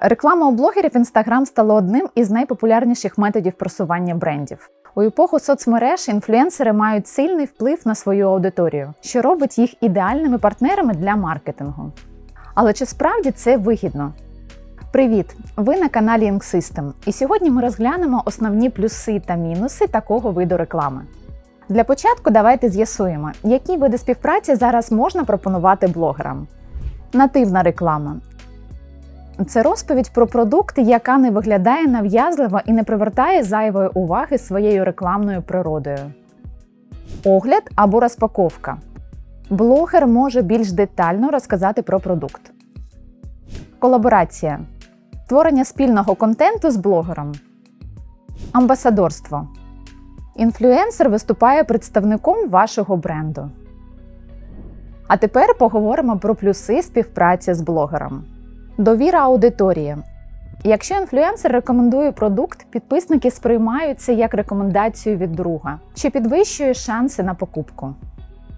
Реклама у блогерів Instagram стала одним із найпопулярніших методів просування брендів. У епоху соцмереж інфлюенсери мають сильний вплив на свою аудиторію, що робить їх ідеальними партнерами для маркетингу. Але чи справді це вигідно? Привіт! Ви на каналі InkSystem, і сьогодні ми розглянемо основні плюси та мінуси такого виду реклами. Для початку давайте з'ясуємо, які види співпраці зараз можна пропонувати блогерам. Нативна реклама це розповідь про продукт, яка не виглядає нав'язливо і не привертає зайвої уваги своєю рекламною природою. Огляд або розпаковка. Блогер може більш детально розказати про продукт. Колаборація. Створення спільного контенту з блогером. Амбасадорство. Інфлюенсер виступає представником вашого бренду. А тепер поговоримо про плюси співпраці з блогером. Довіра аудиторії. Якщо інфлюенсер рекомендує продукт, підписники сприймають це як рекомендацію від друга, що підвищує шанси на покупку.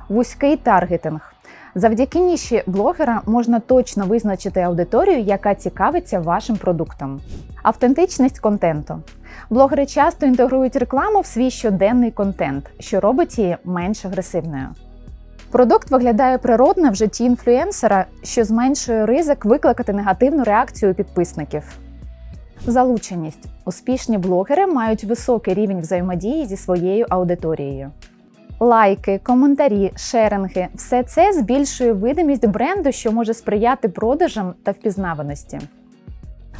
Вузький таргетинг. Завдяки ніші блогера можна точно визначити аудиторію, яка цікавиться вашим продуктом. Автентичність контенту. Блогери часто інтегрують рекламу в свій щоденний контент, що робить її менш агресивною. Продукт виглядає природно в житті інфлюенсера, що зменшує ризик викликати негативну реакцію підписників. Залученість. Успішні блогери мають високий рівень взаємодії зі своєю аудиторією. Лайки, коментарі, шеринги все це збільшує видимість бренду, що може сприяти продажам та впізнаваності.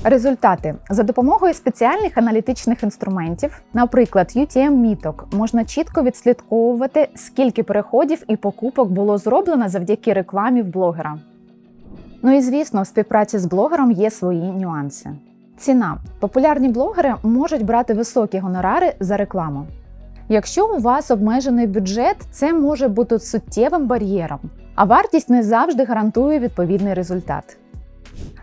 Результати за допомогою спеціальних аналітичних інструментів, наприклад, UTM міток, можна чітко відслідковувати, скільки переходів і покупок було зроблено завдяки рекламі в блогера. Ну і звісно, в співпраці з блогером є свої нюанси. Ціна. Популярні блогери можуть брати високі гонорари за рекламу. Якщо у вас обмежений бюджет, це може бути суттєвим бар'єром, а вартість не завжди гарантує відповідний результат.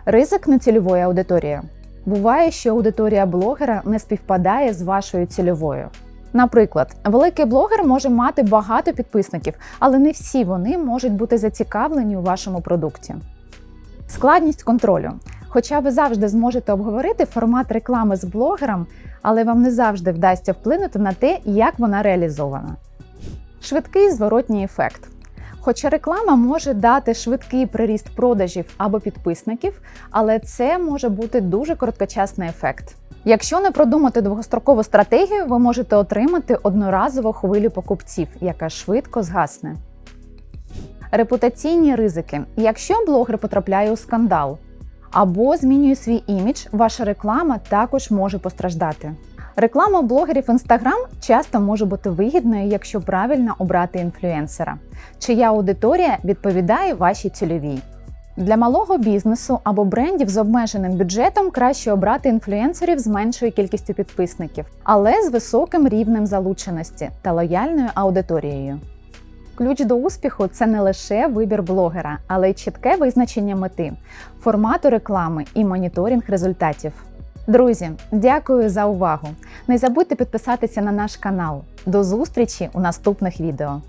Ризик нецільової аудиторії. Буває, що аудиторія блогера не співпадає з вашою цільовою. Наприклад, великий блогер може мати багато підписників, але не всі вони можуть бути зацікавлені у вашому продукті. Складність контролю. Хоча ви завжди зможете обговорити формат реклами з блогером, але вам не завжди вдасться вплинути на те, як вона реалізована. Швидкий зворотній ефект. Хоча реклама може дати швидкий приріст продажів або підписників, але це може бути дуже короткочасний ефект. Якщо не продумати довгострокову стратегію, ви можете отримати одноразову хвилю покупців, яка швидко згасне. Репутаційні ризики. Якщо блогер потрапляє у скандал або змінює свій імідж, ваша реклама також може постраждати. Реклама блогерів Instagram часто може бути вигідною, якщо правильно обрати інфлюенсера, чия аудиторія відповідає вашій цільовій. Для малого бізнесу або брендів з обмеженим бюджетом краще обрати інфлюенсерів з меншою кількістю підписників, але з високим рівнем залученості та лояльною аудиторією. Ключ до успіху це не лише вибір блогера, але й чітке визначення мети, формату реклами і моніторинг результатів. Друзі, дякую за увагу! Не забудьте підписатися на наш канал. До зустрічі у наступних відео.